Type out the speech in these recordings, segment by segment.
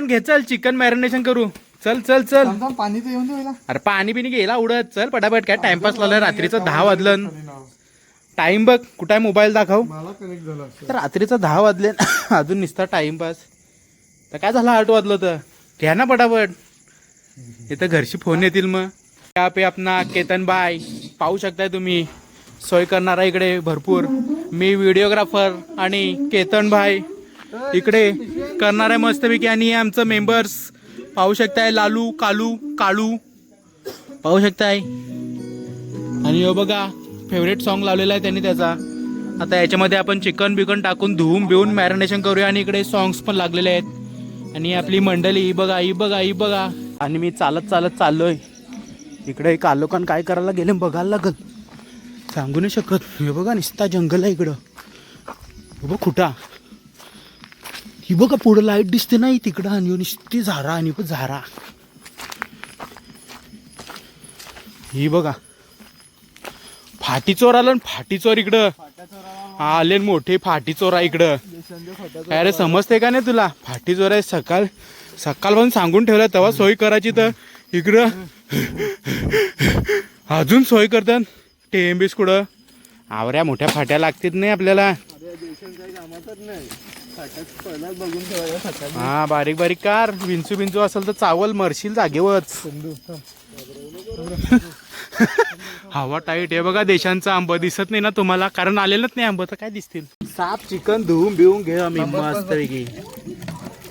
केतन घे चल chicken marination करू. चल चल चल. पाणी तर येऊन दे पहिला. अरे पाणी बिनी गेला उडत. चल पटापट काय टाइमपास लावलं रात्रीचं दहा वाजलं. टाइम बघ कुठे मोबाईल दाखव. मला कनेक्ट झालं असं. तर रात्रीचं दहा वाजले अजून निसता टाइमपास तर काय झालं आठ वाजलं तर? घ्या ना पटापट. इथं घरची फोन येतील मग. त्या पे आपला केतन बाय. पाहू शकताय तुम्ही. सोय करणारा इकडे भरपूर. मी व्हिडिओग्राफर आणि केतन भाई. इकडे करणार आहे मस्तपैकी आणि आमचं मेंबर्स पाहू शकताय लालू कालू काळू पाहू शकताय. आणि हो बघा फेवरेट सॉन्ग लावलेला आहे त्यांनी त्याचा. आता याच्यामध्ये आपण चिकन बिकन टाकून धुवून बिवून मॅरिनेशन करूया आणि इकडे सॉंग्स पण लागलेले आहेत. आणि आपली मंडळी ही बघा ही बघा ही बघा. आणि मी चालत चालत चाललोय. इकडे एक आलोकन काय करायला गेले बघायला लागल. सांगू नाही शकत. हे बघा निस्ता जंगल आहे इकडं. हे बघ खुटा ही बघा पुढं लाइट दिसते नाही तिकडं. आणि नुसती झारा आणि पण झारा. ही बघा. फाटी चोर आलं ना फाटी चोर इकडं. हा, आले मोठे फाटी चोर आहे इकडं. अरे समजते का नाही तुला? फाटी चोर आहे सकाळ सकाळ पण सांगून ठेवलं तेव्हा सोय करायची तर. इकडं. अजून सोय करतात. टेम्बीस कुठं? आवऱ्या मोठ्या फाट्या लागतात नाही आपल्याला. नाही हा बारीक बारीक कार. विंचू बिंचू असेल तर चावल मरशील थांब. हवा टाईट आहे बघा देशांचा आंब दिसत नाही ना तुम्हाला. कारण आलेलंच नाही आंब तर काय दिसतील? साप चिकन धुवून बिवून घे आम्ही मस्त पैकी.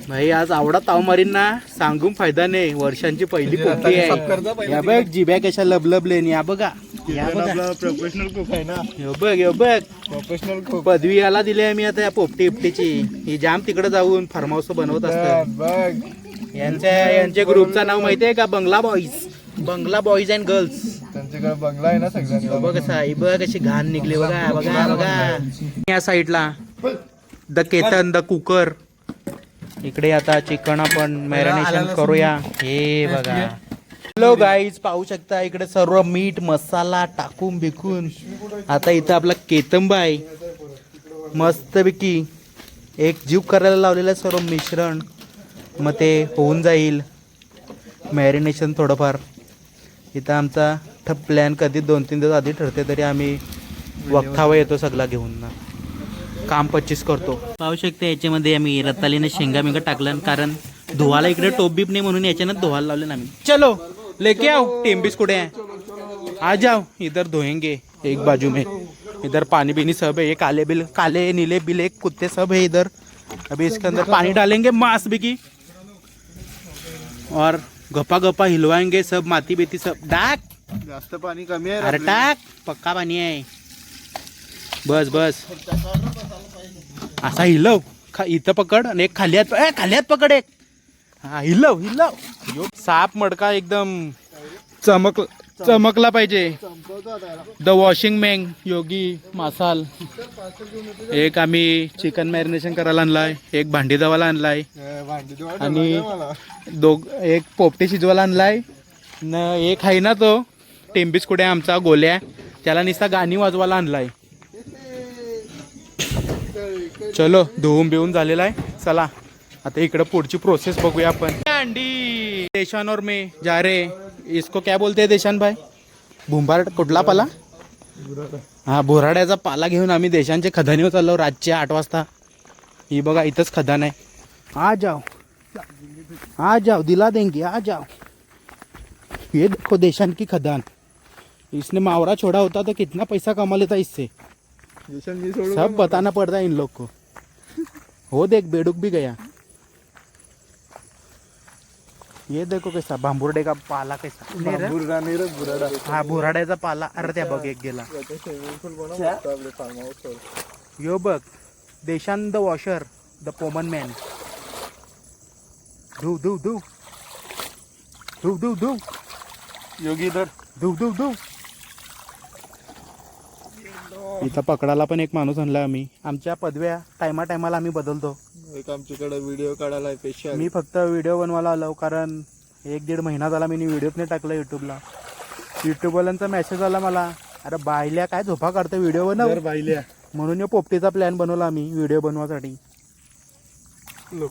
भाई आज आवडा ताव मारीन ना. सांगून फायदा नाही. वर्षांची पहिली पोटी आहे. या बघ जिब्या कशा लबलबले या बघा. या बघा. आपला प्रोफेशनल कुक आहे ना. ह्यो बघ ह्यो बघ. प्रोफेशनल कुक पदवी याला दिली आहे मी आता या पोपटी इपटीची ही जाम तिकडे जाऊन फार्म हाऊस बनवत असतात बघ यांच्या यांच्या ग्रुपचं नाव माहितीये का? बंगला बॉईज बंगला बॉईज अँड गर्ल्स त्यांच्याकडे बंगला आहे ना सगळ्यांचा. बघ कसा ही बघ कशी घाण निघली बघा बघा बघा. या साईडला. The Ketan the cooker. इकडे आता चिकन आपण मॅरिनेशन करूया. हे बघा. हॅलो गाईज पाहू शकता इकडे सर्व मीठ मसाला टाकून बिकून. आता इथं आपला केतंब आहे. मस्तपैकी एक जीव करायला लावलेलं आहे सर्व मिश्रण. मग ते होऊन जाईल. मॅरिनेशन थोडंफार. इथं आमचा ठप प्लॅन कधी दोन तीन दिवस आधी ठरते तरी आम्ही वक्तावा येतो सगळा घेऊन. ना काम पच्चीस करतो. पाहू शकते याच्यामध्ये आम्ही रतालीने शेंगा मेंगा टाकलं कारण धुवाला इकडे टोप बीप नाही म्हणून याच्यानं धुवायला लावले ना आम्ही. चलो. लेके आओ टेम्बिस कुठे आहे आ जाओ इधर धोएंगे एक बाजू में। इधर पानी बीनी सब है ये काले बिल काले नीले बिल एक कुत्ते सब है इधर। अभी इसके अंदर पानी डालेंगे मांस बिकी और गप्पा गप्पा हिलवाएंगे सब माती बेती सब। डाक। जास्त पाणी कमी आहे अरे टाक पक्का पाणी आहे बस बस। असा हिलव खा इथं पकड आणि एक खाली हात ए, खाली हात पकड एक। हा हिलव हिलव. यो, साप मडका एकदम चमक चमकला पाहिजे. द वॉशिंग मॅन योगी मासाल. एक आम्ही चिकन मॅरिनेशन करायला आणलाय एक भांडी धवायला आणलाय. आणि-? दोघ एक पोपटे शिजवायला आणलाय. न एक आहे ना तो टेम्बिस कुठे आमचा गोल्या. त्याला नुसता गाणी वाजवायला आणलाय. चलो धुवून बिवून झालेला आहे. चला. आता इकडे पुढची प्रोसेस बघूया आपण. अंडी. देशान और में. जा रे. इसको क्या बोलते हैं देशान भाई? भुंबार कुठला पाला? हा बोराड्याचा पाला घेऊन आम्ही देशांचे खदानीवर चाललो रातच्या आठ वाजता. ही बघा इथंच खदान आहे. आ जाओ. आ जाओ दिला देंगे. आ जाओ. ये देखो देशान की खदान. इसने मावरा छोड़ा होता तो कितना पैसा कमा लेता इससे. सब बताना पड़ता है इन लोग को. हो देख बेडूक भी गया. ये देखो कैसा बांबुर्डे का पाला कैसा? नाही रे? बुरडा नाही रे बुराडा. हा बोराड्याचा पाला. अरे त्या बघ एक गेला. यो बघ देशान द वॉशर द पोमन मॅन. धू धू धू. धू धू धू. योगी इधर धू धू धू. इथं पकडायला पण एक माणूस आणला आम्ही. आमच्या पदव्या टायमा टायमाला आम्ही बदलतो. एक आमच्याकडे व्हिडिओ काढायला स्पेशल मी फक्त व्हिडिओ बनवायला आलो कारण एक दीड महिना झाला मी व्हिडिओच नाही टाकला युट्यूबला युट्यूबवाल्यांचा मेसेज आला मला अरे बायल्या काय झोपा काढतो व्हिडिओ बनव. बाहिल्या म्हणून या पोपटीचा प्लॅन बनवला आम्ही व्हिडिओ बनवासाठी.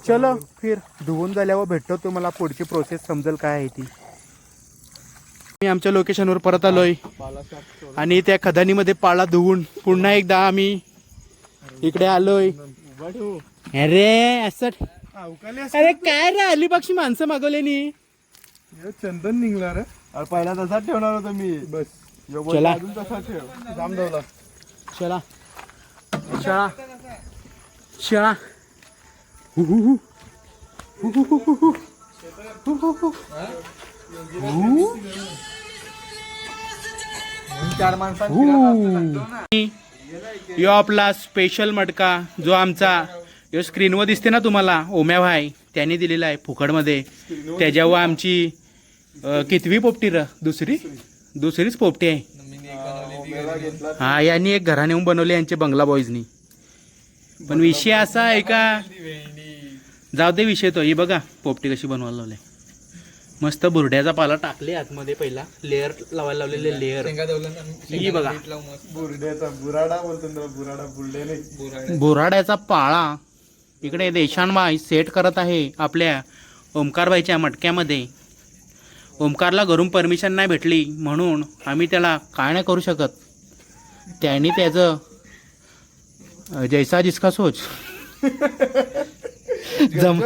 चलो फिर धुवून झाल्यावर भेटतो तुम्हाला पुढची प्रोसेस समजेल काय आहे ती. मी आमच्या लोकेशनवर परत आलोय आणि त्या खदानीमध्ये पाळा धुवून पुन्हा एकदा आम्ही इकडे आलोय अरे असं अरे काय रे आली पक्षी माणसं मागवले नी चंदन निघला रे अरे पहिला तसाच ठेवणार होतो मी बस चला. अजून तसाच ठेव जाम ठेवला चला शाळा शाळा हु, हु, हु. हु, हु, हु, हु, हु. हु, हु, हु. हु. चार यो आपला स्पेशल मटका जो आमचा यो स्क्रीनवर दिसते ना तुम्हाला ओम्या भाई त्याने दिलेला आहे फुकटमध्ये. त्याच्यावर आमची कितवी पोपटी र? दुसरी? दुसरीच पोपटी आहे. हा यांनी एक घरा नेऊन बनवले यांचे बंगला बॉईजनी पण विषय असा आहे का? जाऊ दे विषय तो. ही बघा पोपटी कशी बनवायला लावली. मस्त बुरड्याचा पाला टाकले आतमध्ये पहिला. लेअर लावायला लावलेले लेअर ही बघा. बुरड्याचा बुराडा बोलतो बुराडा बुरडे नाही. बोराड्याचा पाळा. इकडे देशानबाई सेट करत आहे आपल्या ओमकारबाईच्या मटक्यामध्ये. ओमकारला घरून परमिशन नाही भेटली म्हणून आम्ही त्याला काय नाही करू शकत. त्यांनी त्याचं जैसा जिसका सोच. जम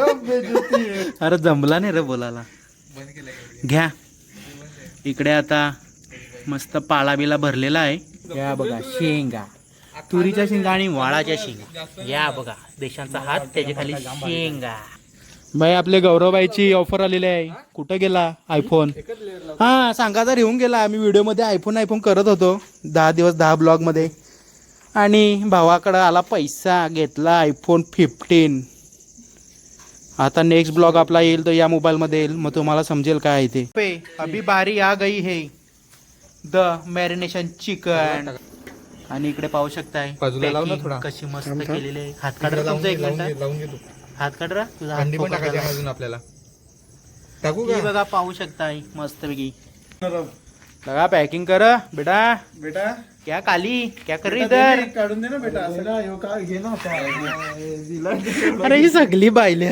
अरे जमला नाही रे बोलायला. घ्या. इकडे आता मस्त पाळा बिला भरलेला आहे. या बघा शेंगा. तुरीच्या शेंगा आणि वाळाच्या शेंगा. या बघा देशांचा हात त्याच्याखाली शेंगा. बाई आपले गौरवबाईची ऑफर आलेली आहे. कुठं गेला आयफोन हा सांगा तर येऊन गेला. आम्ही व्हिडिओमध्ये आयफोन आयफोन करत होतो. दहा दिवस दहा ब्लॉगमध्ये आणि भावाकडं आला पैसा घेतला आयफोन फिफ्टीन आता नेक्स्ट ब्लॉग आपला येईल तर या मोबाईलमध्ये येईल. मग तुम्हाला समजेल काय आहे ते. पे अभी बारी आ गई है. द मॅरिनेशन चिकन आणि इकडे पाहू शकताय. बाजूला लाव ना packing थोडा. कशी मस्त केलेली आहे. हात काढ रे तुमचा एक मिनिट लावून घेतो हात काढ रा तुझा हात अंडी पण पोकळ टाकायची झाला. अजून आपल्याला. टाकू ही का बघा पाहू शकताय मस्त पैकी लगा पॅकिंग कर. बेटा. बेटा. क्या काली क्या कर रही इधर? काढून दे ना बेटा. असं ह्यो काय घे ना आता. दिला अरे ही सगळी बायले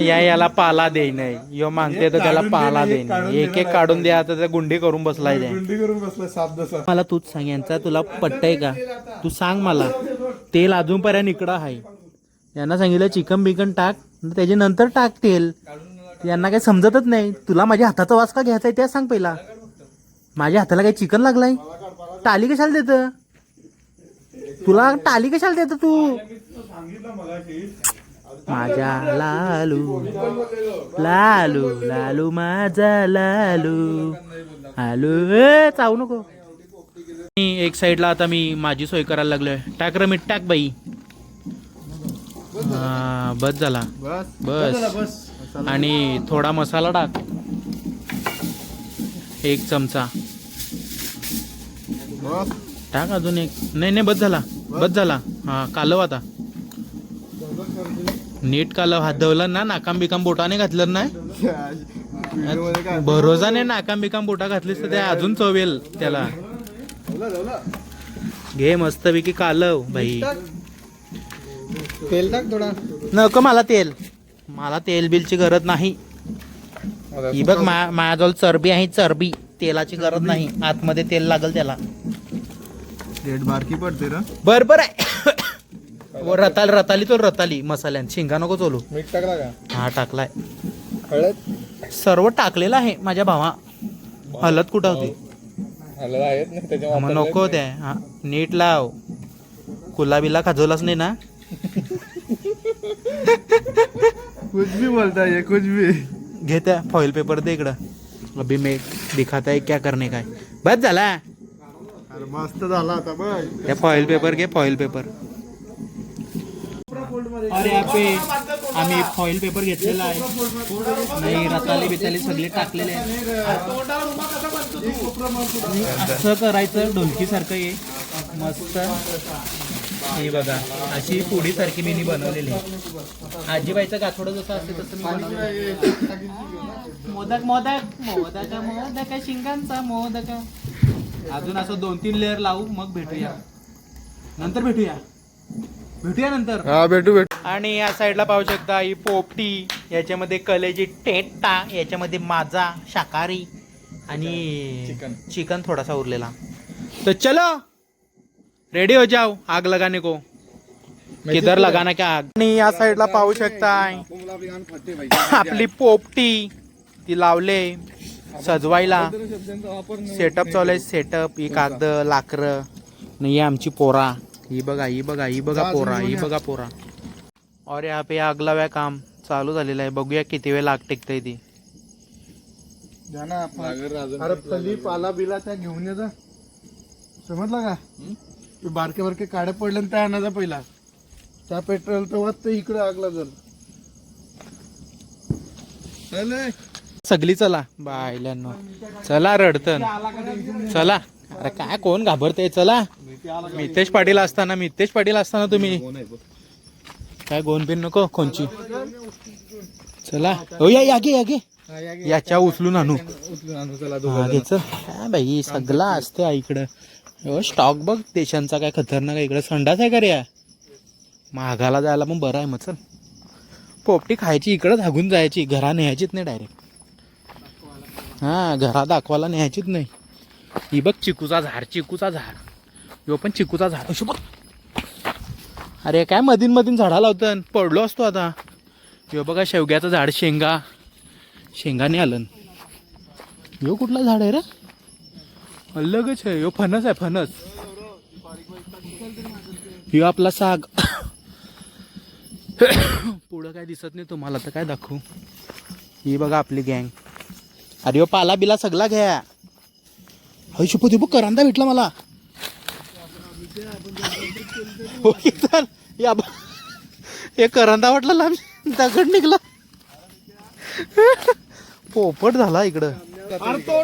या याला पाला दे नाही. यो मागते तर त्याला पाला दे एक नाही. एक एक. काढून द्या आता त्या गुंडी करून बसलाय गुंडी करून बसला साप दसा मला तूच सांग यांचा तुला पट्टय का? तू सांग मला. तेल अजूनपर्यंत इकडं आहे. यांना सांगितलं चिकन बिकन टाक त्याच्या नंतर टाक तेल. यांना काही समजतच नाही. तुला माझ्या हाताचा वास का घ्यायचा आहे त्या सांग पहिला. माझ्या हाताला काही चिकन लागलाय? टाली कशाला देत? तुला टाली कशाला देत तू? माझ्या लालू लालू लालू माझा लालू. लालू ए, चावू नको. मी एक साईडला आता मी माझी सोय करायला लागलोय. टाक रे मीठ टाक बाई. हा बस झाला बस. आणि थोडा मसाला टाक. एक चमचा. बस. टाक अजून एक. नाही नाही बस झाला. बस झाला. हा कालव आता. नीट कालव. हात धवलं ना नाकाम बिकाम बोटाने घातलं नाही? व्हिडिओमध्ये काय भरोसा नाही नाकाम बिकाम बोटा घातलीस तर ते अजून चवेल त्याला. घे मस्तपैकी कालव भाई तेल टाक थोडा. नको मला तेल. मला तेल बिलची गरज नाही. ही बघ माझ्याजवळ चरबी आहे चरबी. तेलाची गरज नाही. आतमध्ये तेल लागल त्याला. रेट बारकी पडते ना. बर बर. आहे व रताली रताली तो रताली मसाल्यात शेंगा नको चोलू. मीठ टाकला का? हा टाकलाय. हळद? सर्व टाकलेलं आहे माझ्या भावा. हलत कुठं होती? हळद आहेत ना त्याच्या मग नको हा नीट लाव. कुलाबीला खाजवलाच नाही ना? कुछ भी बोलता है कुछ भी. घे त्या फॉईल पेपर दे इकडं. अभी मैं दिखाता है क्या करने का है बस झाला. मस्त झाला आता बघ त्या फॉईल पेपर घे फॉईल पेपर अरे आपे आम्ही फॉईल पेपर घेतलेला आहे. नाही रताली बिताली सगळे टाकलेले आहे. असं करायचं ढोलकी सारखं ये. मस्त. हे बघा अशी पोडी सारखी मी बनवलेली आहे. आजीबाईचं गाठोडं जसं असते तसं मी बनवलेलं मोदक मोदक. मोदक मोदक शिंगांचा मोदक. अजून असं दोन तीन लेअर लावू मग भेटूया. नंतर भेटूया. भेटूया नंतर. हा भेटू भेटू. आणि या साईडला पाहू शकता ही पोपटी याच्यामध्ये कलेजी टेटा याच्यामध्ये माझा शाकाहारी आणि चिकन. चिकन थोडासा उरलेला. तर चलो रेडी हो जाओ आग लगाने को. किधर लगाना क्या आग? आणि या साईडला पाहू शकताय आपली पोपटी ती लावले. सजवायला. सेटअप चालू आहे सेटअप ही कागद लाकर. आणि ही आमची पोरा. ही बघा ही बघा ही बघा पोरा ही बघा पोरा. और यहाँ पे आग लाव्या काम चालू झालेलं आहे. बघूया किती वेळ लाग टिकतंय ती. अरे पाला बिला त्या घेऊन ये जा. समजला का? ते बारके बारके काड्या पडले ना त्या आणायचा पहिला. त्या पेट्रोल तेव्हा ते इकडे आग लागल चल सगळी चला. बायल्यांनो. चला रडतन. चला. अरे काय कोण घाबरते चला. मितेश पाटील असताना मितेश पाटील असताना तुम्ही. काय गोन बिन नको? कोणची? चला. हो या या गे या. गे याच्या उचलून आणू. उचलून बाई सगळं असतं इकडं हो स्टॉक बघ देशांचा काय खतरनाक इकडं. संडास आहे का रे या? महागाला जायला पण बरं आहे मग चल. पोपटी खायची इकडं धागून जायची. घरा न्यायचीच नाही डायरेक्ट. हां घरा दाखवायला न्यायचीच नाही. ही बघ चिकूचा झाड चिकूचा झाड. यो पण चिकूचा झाड. अशी बघ. अरे काय मधीन मधीन झाडा लावतं पडलो असतो आता. यो बघा शेवग्याचं झाड शेंगा. शेंगाने आलं यो कुठला झाड आहे रे? अलगच आहे. यो फणस आहे फणस. यो आपला साग. पुढं काय दिसत नाही तुम्हाला तर काय दाखवू? ही बघा आपली गँग. अरे यो पाला बिला सगळा घ्या. हय शुपती बघ करंदा भेटला मला. हो तर या. हे करंदा वाटलं लांब दगड निघला. पोपट झाला इकडं. अरे तो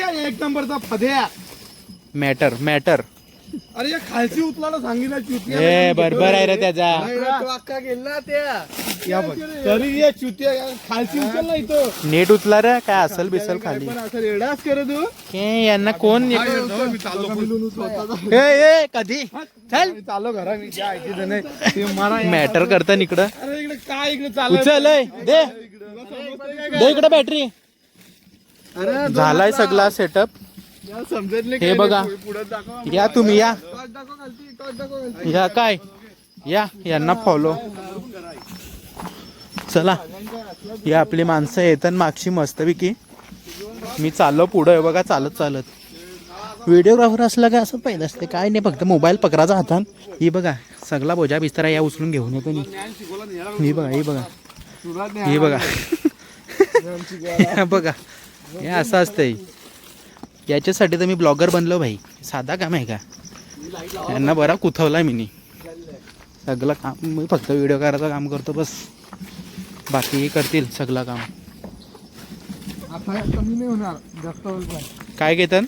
आहे एक नंबरचा फद्या मॅटर मॅटर. अरे या खालची उचलायला सांगितलं चिवती ए बरोबर आहे रे त्याचा. गेला त्या. या बघ. तरी ये चिवती खालची उचल ना इथं. नीट उचला रे काय असल बिसल खाली. पण असं रेडाच कर तू. ए यांना कोण ए ए कधी? चल. मी चाललो घरा मी नाही ते मॅटर करता इकडं. अरे इकडे काय इकडे उचल ए, दे. दे इकडे बॅटरी अरे झालाय सगळा सेटअप यार समजत नाही हे बघा. नाही. पुढं दाखव. या तुम्ही या. टॉर्च दाखव खालती टॉर्च दाखव खालती. या काय? या यांना फॉलो चला. ही आपली माणसं येतात मागची मस्तपैकी मी चाललो पुढं. आहे बघा चालत चालत. व्हिडिओग्राफर असला काय असं पाहिजे असते. काय नाही फक्त मोबाईल पकडायचा हातात ही बघा सगळा बोजा बिस्तारा या उचलून घेऊन येतो मी. ही बघा ही बघा. ही बघा. बघा हे असं असतंय. याच्यासाठी तर मी ब्लॉगर बनलो भाई. साधा काम आहे का? यांना बरा कुथवला मी सगळं काम मी फक्त व्हिडिओ करायचं काम करतो बस. बाकी करतील सगळं काम. आता कमी नाही होणार जास्त होईल काय. काय घेतात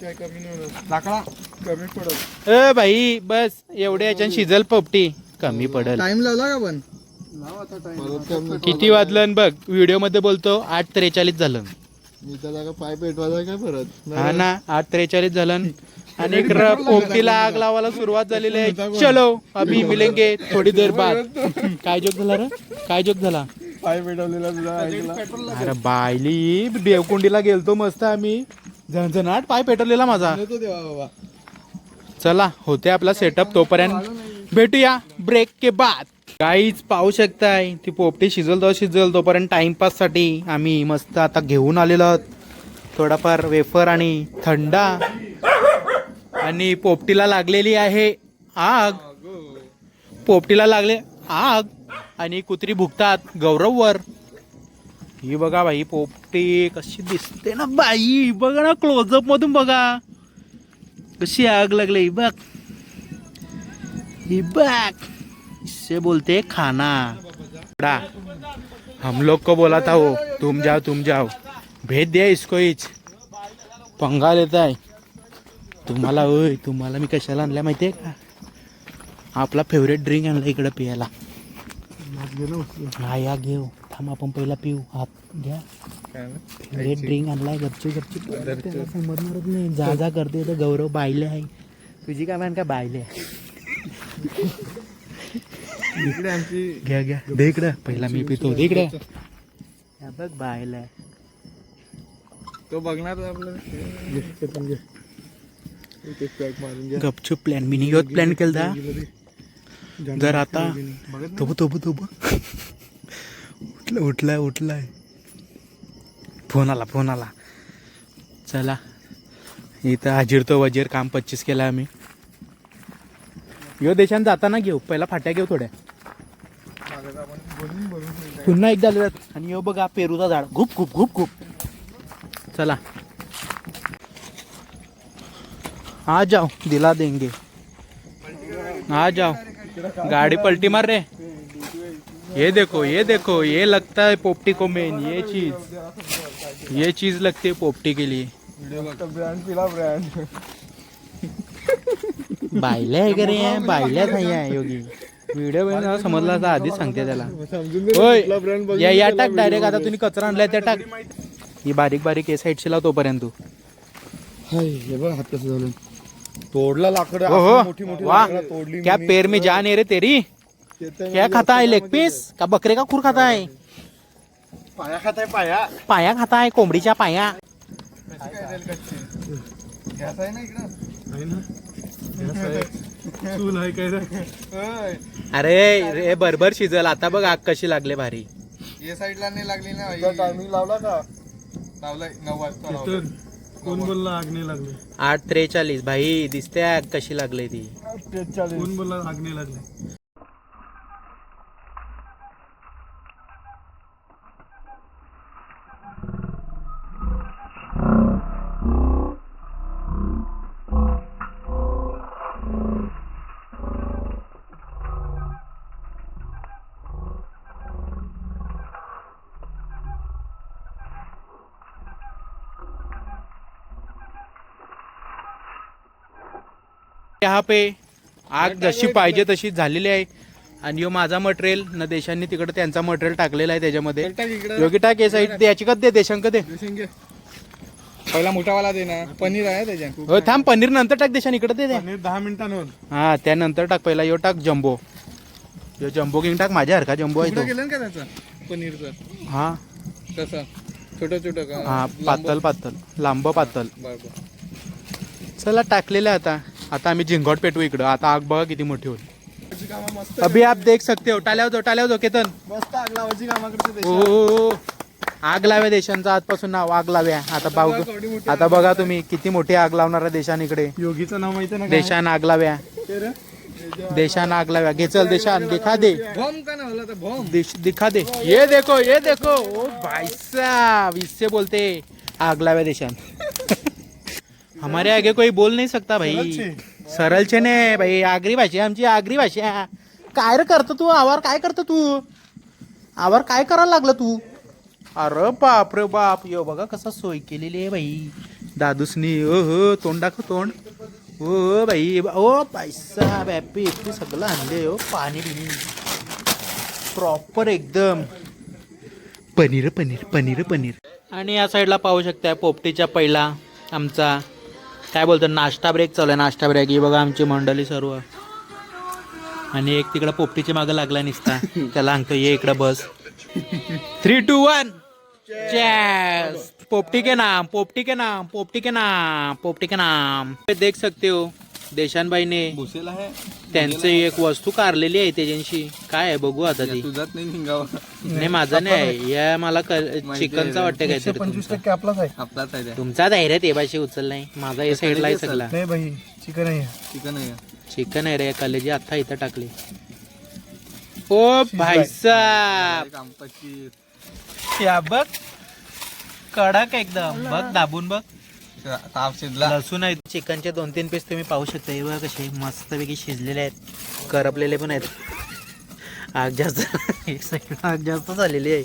काय कमी नाही होणार. लाकडा कमी पडत ए भाई बस एवढ्या याच्यात शिजल पोपटी. कमी पडल. टाइम लावला का पण? लाव आता टाइम किती वाजलं बघ व्हिडिओमध्ये बोलतो आठ त्रेचाळीस झालं. मी त्या जागा पाय पेटवायचा काय परत? हा ना आठ त्रेचाळीस झालं आणि इकडं पोपटीला आग लावायला सुरुवात झालेली आहे. चलो अभी मिलेंगे थोडी देर बाद. काय जोक झाला रे? काय जोक झाला? पाय ऐकला. अरे बायली देवकुंडीला गेलतो मस्त आम्ही. झणझणाट पाय पेटवलेला माझा. येतो देवा बाबा. चला होते आपला सेटअप तोपर्यंत. भेटूया ब्रेक के बाद. काहीच पाहू शकताय ती पोपटी शिजल तो शिजल तोपर्यंत टाइमपाससाठी आम्ही मस्त आता घेऊन आलेलो आहोत. थोडाफार वेफर आणि थंडा. आणि पोपटीला लागलेली आहे आग. पोपटीला लागले आग आणि कुत्री भुगतात गौरववर. ही बघा बाई पोपटी कशी दिसते ना बाई. बघा ना क्लोजअप मधून बघा. कशी आग लागली ही बघ. ही बघ. इससे बोलते खाना. बड़ा हम लोग को बोला था वो हो, तुम जाओ तुम जाओ. भेज दिया इसको इच. पंगा लेता है. तुम्हाला होय तुम्हाला मी कशाला आणल्या माहितीये का? आपला फेवरेट ड्रिंक आणला इकडे पियाला हा या घेऊ. थांब आपण पहिला पिऊ. हात घ्या. फेवरेट ड्रिंक आणलाय घरची घरची. समजणारच नाही जा जा करते. तर गौरव बायले आहे. तुझी काय मान का बायले आहे? इकडे आमची घ्या घ्या. दे इकडं. पहिला मी पितो. दे इकडे. बघ बायला तो बघणार आपलं मारून घ्या गपचूप प्लॅन मी नियोत प्लॅन केलता. जर आता तो तोब तोब. उठला उठलाय उठलाय. फोन आला फोन आला. चला. इथं हाजीर तो वजीर काम पच्चीस केला आम्ही. यो देशान जाताना घेऊ. पहिला फाट्या घेऊ थोड्या. पुन्हा एकदा आणि यो बघा पेरूचा झाड. खूप खूप खूप खूप चला. आ जाओ दिला देंगे। आ जाओ। गाड़ी पलटी मार रहे? ये देखो ये देखो ये लगता है पोपटी को मेन ये चीज। ये चीज लगती है पोपटी के लिए। ब्रँड पिला ब्रँड बायल्या आहे बायल्याच नाही आहे योगी व्हिडिओ बघून समजला तर आधीच सांगते त्याला। होय या या टाक डायरेक्ट आता तुम्ही कचरा आणलाय त्या टाक। ही बारीक बारीक ए साईडची लाव तोपर्यंत तू। हाय, हे बघ हात कसं झालं तोडला लाकड हो हो. मोठी मोठी लाकडं तोडली क्या मी. पेर में जान है रे तेरी? क्या खाता है लेग पीस का बकरे का खूर खाता है? पाया खाताय पाया. पाया खाता है कोंबडीच्या पाया. गॅस आहे ना इकडं आहे ना गॅस आहे चूल आहे काय रे अरे रे बरोबर शिजल. आता बघ आग कशी लागले भारी. ये साईडला नाही लागली ना टायमिंग लावला का? लावलाय नऊ वाजता लावलाय. कोण बोलला आग नाही लागली? आठ त्रेचाळीस. भाई दिसते आग कशी लागली ती? कोण बोलला आग नाही लागली? यहाँ पे. आग जशी पाहिजे तशी झालेली आहे. आणि यो माझा मटेरियल न देशांनी तिकडे त्यांचा मटेरियल टाकलेला आहे त्याच्यामध्ये. योगी टाक ए साईड. याची कद दे देशांक दे. पहिला मोठावाला दे ना. पनीर आहे त्याच्यात. हो थांब पनीर नंतर टाक देशान इकडे दे दे. दहा मिनिटांवर. हा त्यानंतर टाक पहिला. यो टाक जम्बो. यो जम्बो किंग टाक माझ्या हरका जम्बो आहे तो. केलं ना का त्याचं? पनीरचं. हा. कसं छोटं छोटं का? हा पातल पातल लांब पातल चला टाकलेलं आता. आता आम्ही झिंगोट पेटवू इकडं. आता आग बघा किती मोठी मस्त अभि आप देख सकते हो. टाल्या होतो टाल्या होतो केतन. मस्त आग लावायची करते हो हो, हो. आग लाव्या देशांचा आजपासून नाव आग लाव्या. आता पाहू आता बघा तुम्ही किती मोठी आग लावणारा देशान इकडे. योगीचं नाव माहिती ना? देशान आग लाव्या? देशान आग लाव्या. घे चल देशान दिखा दे. दिखा दे. ये देखो ये देखो. ओ भाई साहब इससे बोलते आग लाव्या देशान. हमारे आगे कोई बोल नहीं सकता भाई। सरळचे. ने भाई आगरी भाषा आमची आगरी भाषा। काय रे करतो तू? आवार काय करतो तू? आवार काय करायला लागलं तू? अरे बाप रे बाप यो बघा कसा सोय केलेली आहे भाई. दादूसनी ओ हो तोंड दाखव तोंड. ओ भाई ओ पैसा हॅपी इतकी सगळं आणले हो पाणी बिनी प्रॉपर एकदम. पनीर पनीर पनीर पनीर. आणि या साईडला पाहू शकता पोपटीच्या पहिला आमचा. काय बोलतो नाश्ता ब्रेक चालू आहे नाश्ता ब्रेक ही बघा आमची मंडळी सर्व. आणि एक तिकडं पोपटीच्या मागं लागला निसता. त्याला सांगतो ये इकडं बस. थ्री टू वन चॅस पोपटी के नाम पोपटी के नाम पोपटी के नाम पोपटी के नाम. देख सकते हो. देशानबाई ने भुसेला आहे. त्यांचं एक वस्तू कारलेली आहे त्याच्याशी. काय आहे बघू आता ती. तुझात नाही निघावा. नाही माझा नाही आहे. या मला चिकनचा वाटतं काहीतरी पंचवीस तुमचा. टक्के आपलाच आहे. आपलाच आहे. तुमचा धैर्य ते भाषे उचललाय माझा या साईडला आहे सगळा. नाही भाई चिकन आहे. चिकन आहे. चिकन आहे रे कलेजी आता इथं टाकले. ओ भाई साहब कांपाची या बघ. कडक एकदम. बघ दाबून बघ. ताप शिजला लसूण आहे चिकनचे दोन तीन पीस तुम्ही पाहू शकता. हे बघा कसे मस्तपैकी शिजलेले आहेत. करपलेले पण आहेत. आग जास्त एक side आग जास्त झालेली आहे.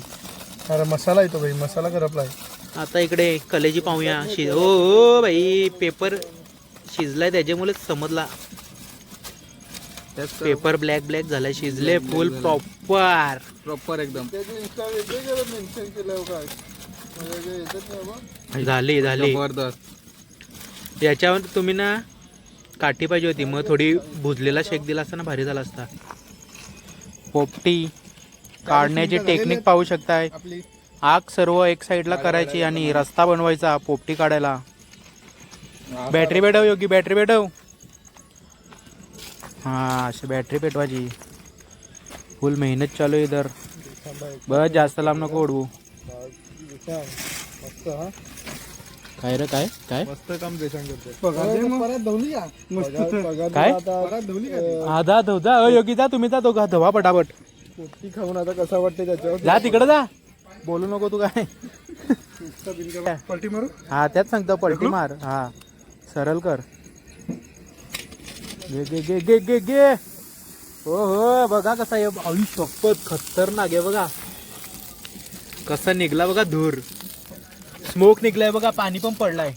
अरे मसाला येतो भाई मसाला करपला आहे. आता इकडे कलेजी पाहूया. शिज ओ ओ भाई पेपर शिजलाय. त्याच्यामुळेच समजला. पेपर ब्लॅक ब्लॅक झालाय. शिजले फुल प्रॉपर प्रॉपर एकदम. झाली झाली. जबरदस्त. याच्यावर तुम्ही ना काठी पाहिजे होती. मग थोडी भुजलेला शेक दिला असता ना भारी झाला असता. पोपटी काढण्याची टेक्निक पाहू शकताय. आपली. आग सर्व एक साईडला करायची आणि रस्ता बनवायचा पोपटी काढायला. बॅटरी पेटव योगी बॅटरी पेटव. हा अशी बॅटरी पेटवायची. फुल मेहनत चालू आहे इधर. बस जास्त लांब नको ओढवू मस्त हा. काय रे काय? काय? मस्त काम देशान करते पगार दे मग. परत धवली का मस्त. काय? परत धवली का? हा जा धो जा. अ, योगी जा तुम्ही जा दोघा धवा पटापट. पोपटी खाऊन आता कसा वाटते त्याच्यावर? जा तिकडे जा. बोलू नको तू काय. पलटी मारू? हा त्याच सांगतो पलटी मार. हा. सरळ कर. गे गे गे गे गे गे हो हो. बघा कसा आहे आई शपथ खतरनाक आहे बघा. कसा निघला बघा धूर. स्मोक निघलाय बघा पाणी पण पडलाय.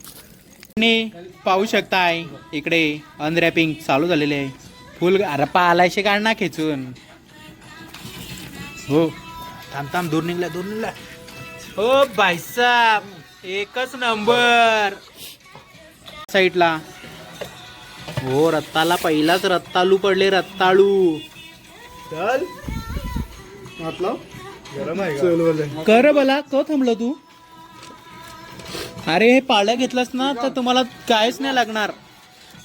आणि पाहू शकताय इकडे अनरॅपिंग चालू झालेले आहे. फुल अरे पालायचे काढ ना खेचून. हो. थांब थांब दूर निघला दूर निघला हो भाईसाब एकच नंबर. साईडला. हो रत्ताला पहिलाच रत्तालू पडले रत्ताळू चल. म्हटलं कर बला क थांबलो तू. अरे हे पाळ्या घेतलास ना तर तुम्हाला कायच नाही लागणार.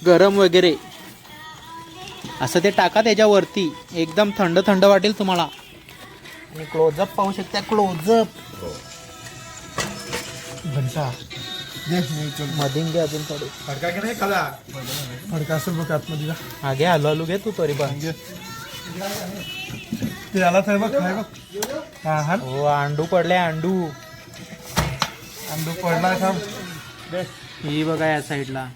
गरम वगैरे. असं ते टाका त्याच्यावरती. एकदम थंड थंड वाटेल तुम्हाला. आणि क्लोजअप पाहू शकता क्लोजअप घंटा. मधीन घे अजून थोडे. फडका की नाही खाला फडका असेल बघ आतमध्ये घे हलू हलू घे तू तरी पण. ते आला बघ खाय बघ. हा हा. हो अंडू पडले अंडू. अंडू पडला दे ही बघा या साईडला.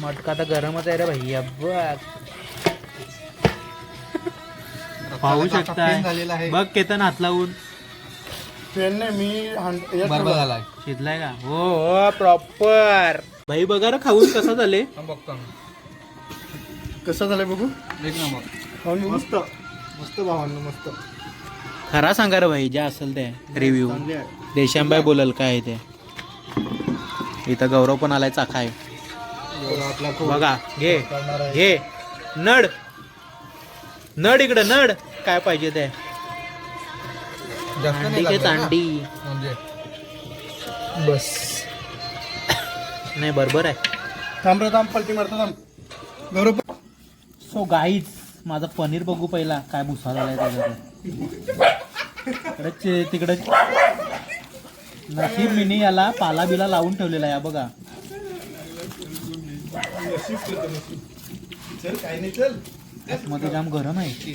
मटका तर गरमच आहे रे भैया बघ. पाहू शकताय. झालेला आहे. बघ केतन हात लावून मी शिजलाय का? हो हो प्रॉपर भाई बघा रे खाऊन कसं झाले? बघतो कसं झालंय बघू? एक नंबर. खाऊन बघू. मस्त. मस्त भावांनो मस्त. खरा सांगा रे भाई जे असेल ते रिव्ह्यू चांगली आहे. देशांबाई बोलल काय आहे ते? इथं गौरव पण आलाय एवढा आपला खूप बघा घे करणार आहे. घे. नड. नड इकडं नड. काय पाहिजे ते? जास्त घे ना. अंडी. म्हणजे? बस. नाही बरोबर आहे. थांब रे थांब पलटी मारतो थांब. गौरव सो गाईच. माझं पनीर बघू पहिला. काय भुसा झालाय त्याच्यात. तिकडे नशीब मिनी याला पाला बिला लावून ठेवलेला आहे बघा. मध्ये जाम गरम आहे.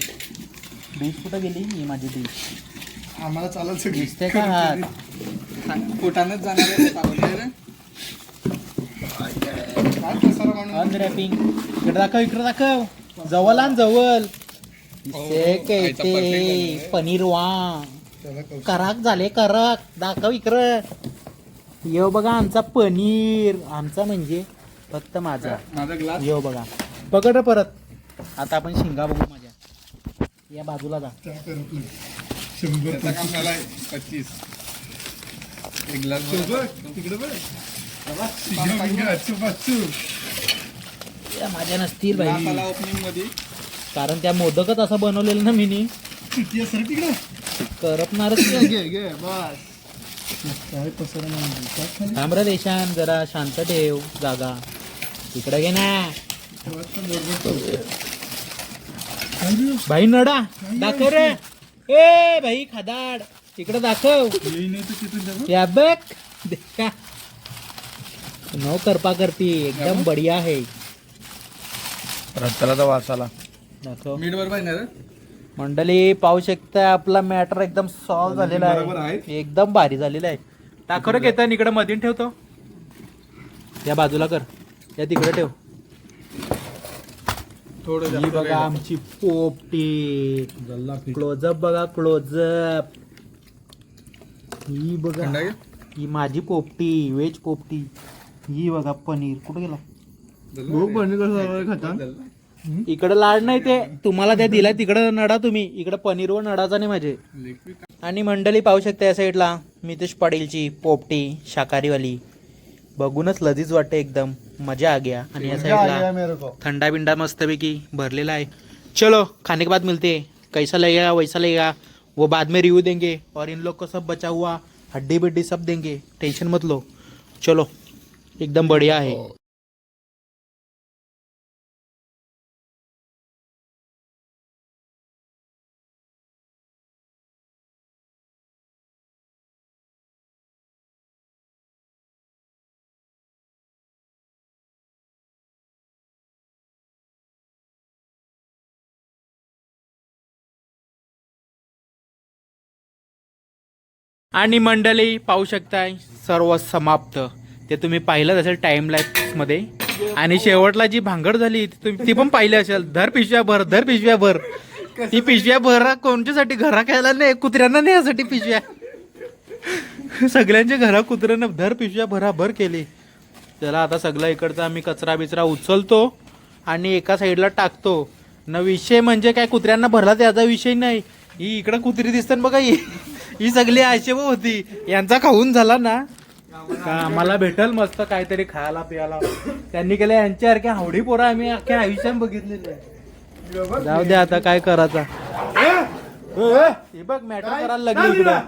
डिश कुठं गेली ही माझी डिश आम्हाला चालत दिसते का हात पोटानच जाणार अनरॅपिंग इकडे दाखव इकडे दाखव. जवळ आण जवळ. दिसते हो, पनीर वा. कराक झाले कराक. दाखव इकडं. यो बघा आमचा पनीर. आमचा म्हणजे फक्त माझा. माझा ग्लास? यो बघा. पकड परत. आता आपण शिंगा बघू माझ्या. या बाजूला जा. पच्चीस एक ग्लास बघ, तिकडे बघ. शिंगा बिंगा, अचूक अचूक. या माझ्या नसतील भाई ओपनिंगमध्ये. कारण त्या मोदकच असं बनवलेलं ना मिनी. किती आहे सर तिकडे. करपणारच घे नाही. घे घे बस. काय पसारा माणूस. काय खाली? थांब रे देशान जरा शांत ठेव जागा. तिकडे घे ना. वाजता बरोबर ठेवतो. काय रे? भाई नडा दाखव रे. ए भाई खादाड. तिकडे दाखव. नाही तर तिथून. या बघ. देखा. नो करपा करती. एकदम बढिया है रत्ताला तर वाचाला दाखव रे? मंडळी पाहू शकता आपला मॅटर एकदम सॉल्व झालेला बरोबर आहे. आहे. एकदम भारी झालेला आहे. टाकू रे घेता इकडे मधीन ठेवतो या बाजूला कर. या तिकडे ठेव. थोडं ही जास्त बघा वेळ. आमची पोपटी. फिट. क्लोजअप बघा क्लोजअप ही बघा. थंड आहे? ही माझी पोपटी वेज पोपटी. ही बघा पनीर. कुठे गेला? कसं खाता. इकडे लाड नाही ते. तुम्हाला त्या दिल्या तिकडे नडा तुम्ही. इकडे पनीर व नडाचा नाही माझे. आणि मंडळी पाहू शकता या साईडला मितेश पाटीलची पोपटी शाकाहारीवाली. बघूनच लजीज वाटते एकदम. मजा आ गया. आणि या साईडला ठंडा बिंडा मस्तपैकी भरलेला आहे. चलो खाने के बाद मिलते. हैं कैसा लगेगा वैसा लगेगा. वो बाद में रिव्यू देंगे. और इन लोग को सब बचा हुआ हड्डी बिड्डी सब देंगे. टेंशन मत लो. चलो एकदम बढ़िया है. आणि मंडळी पाहू शकताय सर्व समाप्त. ते तुम्ही पाहिलं असेल टाइम लाईफमध्ये. आणि शेवटला जी भांगड झाली ती तुम्ही- ती पण पाहिली असेल. धर पिशव्या भर धर पिशव्या भर. ती पिशव्या भर कोणच्यासाठी? घरा खायला नाही कुत्र्यांना नाही यासाठी पिशव्या. सगळ्यांच्या घरा कुत्र्यांना धर पिशव्या भराभर केली. त्याला आता सगळं इकडचा आम्ही कचरा बिचरा उचलतो आणि एका साईडला टाकतो. न विषय म्हणजे काय? कुत्र्यांना भरला त्याचा विषय नाही. ही इकडं कुत्री दिसतात बघा ही. ही सगळी आशेव होती. यांचा खाऊन झाला ना. का आम्हाला भेटल मस्त काहीतरी खायला पियाला त्यांनी केलं यांच्यासारख्या हावडी पोरं आम्ही अख्ख्या आयुष्यात बघितलेले जाऊ दे आता काय करायचा? हे बघ मॅटर करायला लागली इकडं.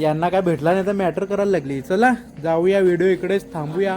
यांना काय भेटला नाही तर मॅटर करायला लागली. चला जाऊया व्हिडिओ इकडेच थांबूया.